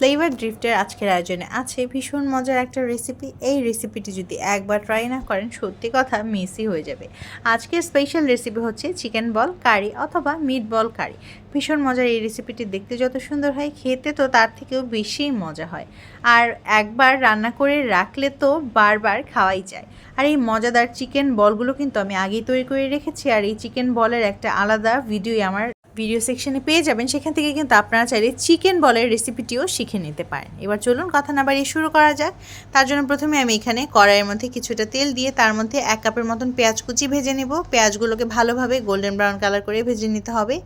Flavour ড্রিফটের আজকের আয়োজনে আছে ভীষণ মজার একটা রেসিপি এই রেসিপিটি যদি একবার ট্রাই না করেন, সত্যি কথা মিসই হয়ে যাবে। আজকের স্পেশাল রেসিপি হচ্ছে চিকেন বল কারি অথবা মিট বল কারি ভীষণ মজার এই রেসিপিটি দেখতে যত সুন্দর হয়, খেতে তো তার থেকেও বেশি মজা হয়। আর একবার রান্না করে রাখলে তো বারবার খাওয়াই যায়। আর এই মজাদার চিকেন বলগুলো কিন্তু আমি আগেই তৈরি করে রেখেছি। আর এই চিকেন বলের একটা আলাদা ভিডিও আমার ভিডিও সেকশনে পেয়ে যাবেন। সেখান থেকে কিন্তু আপনারা চাইলে চিকেন বলের রেসিপিটিও শিখে নিতে পারেন। এবার চলুন কথা না বাড়িয়ে শুরু করা যাক। তার জন্য প্রথমে আমি এখানে কড়াইয়ের মধ্যে কিছুটা তেল দিয়ে তার মধ্যে এক কাপের মতন পেঁয়াজ কুচি ভেজে নেব। পেঁয়াজগুলোকে ভালোভাবে গোল্ডেন ব্রাউন কালার করে ভেজে নিতে হবে।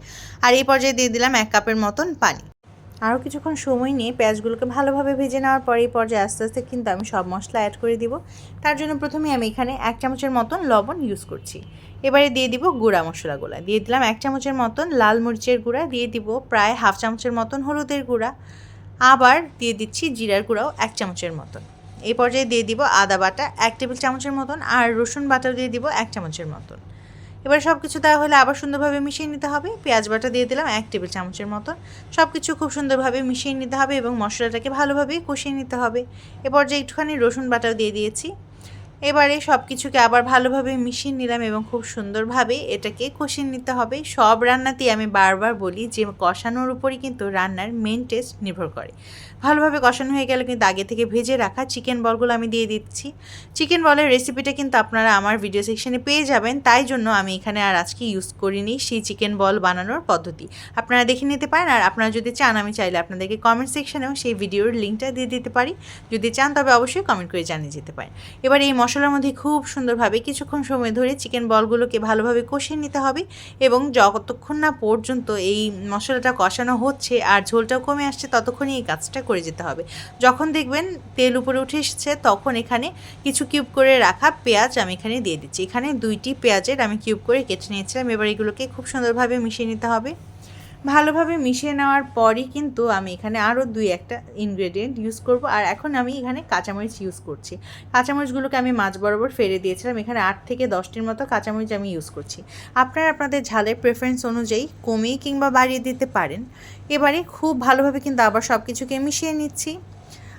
আর এই পর্যায়ে দিয়ে দিলাম এক কাপের মতন পানি। আরও কিছুক্ষণ সময় নিয়ে পেঁয়াজগুলোকে ভালোভাবে ভেজে নেওয়ার পরে এই পর্যায়ে আস্তে আস্তে কিন্তু আমি সব মশলা অ্যাড করে দিব। তার জন্য প্রথমে আমি এখানে এক চামচের মতন লবণ ইউজ করছি। এবারে দিয়ে দিব গুঁড়া মশলাগুলো দিয়ে দিলাম এক চামচের মতন লাল মরিচের গুঁড়া। দিয়ে দিব প্রায় হাফ চামচের মতন হলুদের গুঁড়া। আবার দিয়ে দিচ্ছি জিরার গুঁড়াও এক চামচের মতন। এই পর্যায়ে দিয়ে দিব আদা বাটা এক টেবিল চামচের মতন আর রসুন বাটাও দিয়ে দিব এক চামচের মতন। এবার সব কিছু দেওয়া হলে আবার সুন্দরভাবে মিশিয়ে নিতে হবে। পেঁয়াজ বাটা দিয়ে দিলাম এক টেবিল চামচের মতো। সব কিছু খুব সুন্দরভাবে মিশিয়ে নিতে হবে এবং মশলাটাকে ভালোভাবে কষিয়ে নিতে হবে। এবার যে একটুখানি রসুন বাটাও দিয়ে দিয়েছি। এবারে সব কিছুকে আবার ভালোভাবে মিশিয়ে নিলাম এবং খুব সুন্দরভাবে এটাকে কষিয়ে নিতে হবে। সব রান্নাতেই আমি বারবার বলি যে কষানোর উপরই কিন্তু রান্নার মেন টেস্ট নির্ভর করে। ভালোভাবে কষানো হয়ে গেলে কিন্তু আগে থেকে ভেজে রাখা চিকেন বলগুলো আমি দিয়ে দিচ্ছি। চিকেন বলের রেসিপিটা কিন্তু আপনারা আমার ভিডিও সেকশনে পেয়ে যাবেন, তাই জন্য আমি এখানে আর আজকে ইউজ করিনি সেই চিকেন বল বানানোর পদ্ধতি। আপনারা দেখে নিতে পারেন আর আপনারা যদি চান আমি চাইলে আপনাদেরকে কমেন্ট সেকশনেও সেই ভিডিওর লিঙ্কটা দিয়ে দিতে পারি। যদি চান তবে অবশ্যই কমেন্ট করে জানিয়ে যেতে পারেন। এবার এই মশলার মধ্যে খুব সুন্দরভাবে কিছুক্ষণ সময় ধরে চিকেন বলগুলোকে ভালোভাবে কষিয়ে নিতে হবে এবং যতক্ষণ না পর্যন্ত এই মশলাটা কষানো হচ্ছে আর ঝোলটাও কমে আসছে, ততক্ষণই এই কাজটা করে যেতে হবে। যখন দেখবেন তেল উপরে উঠে এসেছে, তখন এখানে কিছু কিউব করে রাখা পেঁয়াজ আমি এখানে দিয়ে দিচ্ছি। এখানে দুইটি পেঁয়াজের আমি কিউব করে কেটে নিয়েছিলাম। এবার এগুলোকে খুব সুন্দরভাবে মিশিয়ে নিতে হবে। ভালোভাবে মিশিয়ে নেওয়ার পরই কিন্তু আমি এখানে আরও দুই একটা ইনগ্রেডিয়েন্ট ইউজ করব। আর এখন আমি এখানে কাঁচামরিচ ইউজ করছি। কাঁচামরিচগুলোকে আমি মাছ বরাবর ফেলে দিয়েছিলাম। এখানে আট থেকে দশটির মতো কাঁচামরিচ আমি ইউজ করছি। আপনারা আপনাদের ঝালের প্রেফারেন্স অনুযায়ী কমিয়ে কিংবা বাড়িয়ে দিতে পারেন। এবারে খুব ভালোভাবে কিন্তু আবার সব কিছুকে মিশিয়ে নিচ্ছি।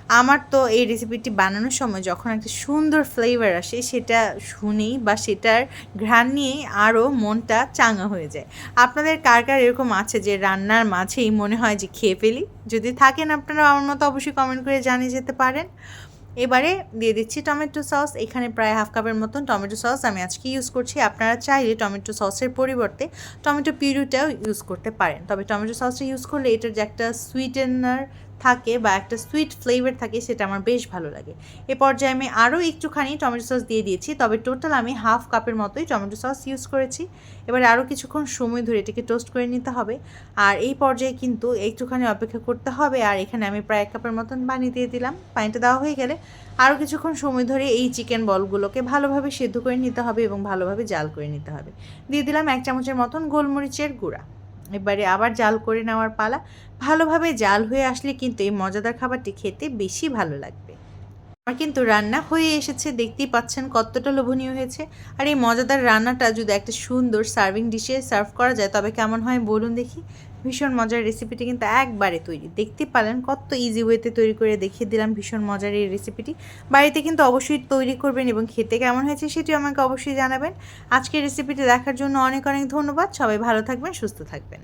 আমার তো এই রেসিপিটি বানানোর সময় যখন একটা সুন্দর ফ্লেভার আসে, সেটা শুনেই বা সেটার ঘ্রাণ নিয়েই আরও মনটা চাঙা হয়ে যায়। আপনাদের কার কার এরকম আছে যে রান্নার মাঝেই মনে হয় যে খেয়ে ফেলি? যদি থাকেন আপনারা আমার মতো অবশ্যই কমেন্ট করে জানিয়ে যেতে পারেন। এবারে দিয়ে দিচ্ছি টমেটো সস। এখানে প্রায় হাফ কাপের মতন টমেটো সস আমি আজকে ইউজ করছি। আপনারা চাইলে টমেটো সসের পরিবর্তে টমেটো পিউরিটাও ইউজ করতে পারেন। তবে টমেটো সসটা ইউজ করলে এটার যে একটা সুইটেনার থাকে বা একটা সুইট ফ্লেভার থাকে সেটা আমার বেশ ভালো লাগে। এ পর্যায়ে আমি আরও একটুখানি টমেটো সস দিয়ে দিয়েছি, তবে টোটাল আমি হাফ কাপের মতোই টমেটো সস ইউজ করেছি। এবারে আরও কিছুক্ষণ সময় ধরে এটাকে টোস্ট করে নিতে হবে। আর এই পর্যায়ে কিন্তু একটুখানি অপেক্ষা করতে হবে, আর এখানে আমি প্রায় এক কাপের মতন পানি দিয়ে দিলাম। পানিটা দেওয়া হয়ে গেলে আরও কিছুক্ষণ সময় ধরে এই চিকেন বলগুলোকে ভালোভাবে সেদ্ধ করে নিতে হবে এবং ভালোভাবে জাল করে নিতে হবে। দিয়ে দিলাম এক চামচের মতন গোলমরিচের গুঁড়া। এবারে আবার জাল করে নেওয়ার পালা। ভালোভাবে জাল হয়ে আসলে কিন্তু এই মজাদার খাবারটি খেতে বেশি ভালো লাগবে। আমার কিন্তু রান্না হয়ে এসেছে, দেখতেই পাচ্ছেন কতটা লোভনীয় হয়েছে। আর এই মজাদার রান্নাটা যদি একটা সুন্দর সার্ভিং ডিশে সার্ভ করা যায়, তবে কেমন হয় বলুন দেখি। ভীষণ মজার রেসিপিটি কিন্তু একবারে তৈরি। দেখতে পারলেন কত ইজি ওয়েতে তৈরি করে দেখিয়ে দিলাম ভীষণ মজার এই রেসিপিটি বাড়িতে কিন্তু অবশ্যই তৈরি করবেন এবং খেতে কেমন হয়েছে সেটি আমাকে অবশ্যই জানাবেন। আজকের রেসিপিটি দেখার জন্য অনেক অনেক ধন্যবাদ। সবাই ভালো থাকবেন, সুস্থ থাকবেন।